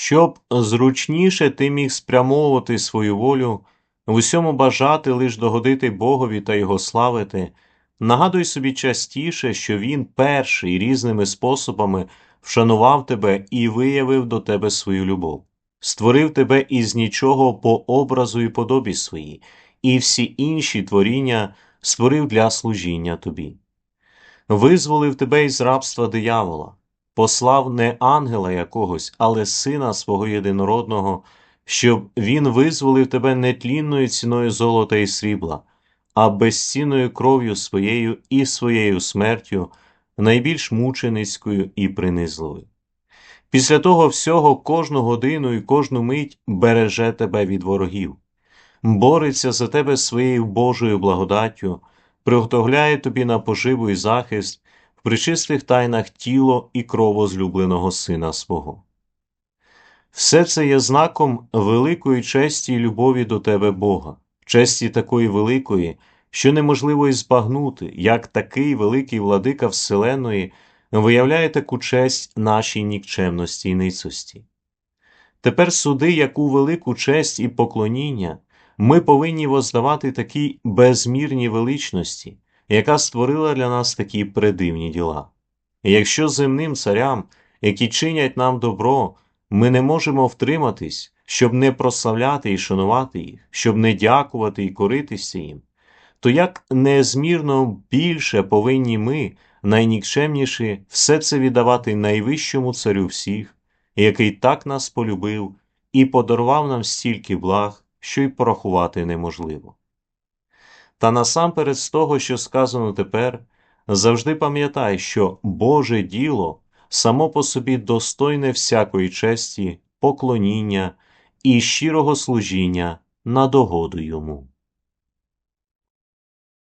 щоб зручніше ти міг спрямовувати свою волю, в усьому бажати лиш догодити Богові та Його славити, нагадуй собі частіше, що Він перший різними способами вшанував тебе і виявив до тебе свою любов, створив тебе із нічого по образу і подобі своїй, і всі інші творіння створив для служіння тобі. Визволив тебе із рабства диявола, послав не ангела якогось, але сина свого єдинородного, щоб він визволив тебе не тлінною ціною золота і срібла, а безцінною кров'ю своєю і своєю смертю, найбільш мученицькою і принизливою. Після того всього кожну годину і кожну мить береже тебе від ворогів, бореться за тебе своєю Божою благодаттю, приготовляє тобі на поживу і захист в причистих тайнах тіло і кров возлюбленого сина свого. Все це є знаком великої честі і любові до тебе Бога, честі такої великої, що неможливо і збагнути, як такий великий владика Вселеної виявляє таку честь нашій нікчемності і ницості. Тепер суди, яку велику честь і поклоніння ми повинні воздавати такій безмірній величності, яка створила для нас такі предивні діла. Якщо земним царям, які чинять нам добро, ми не можемо втриматись, щоб не прославляти і шанувати їх, щоб не дякувати і коритися їм, то як незмірно більше повинні ми, найнікчемніші, все це віддавати найвищому царю всіх, який так нас полюбив і подарував нам стільки благ, що й порахувати неможливо. Та насамперед з того, що сказано тепер, завжди пам'ятай, що Боже діло само по собі достойне всякої честі, поклоніння і щирого служіння на догоду йому.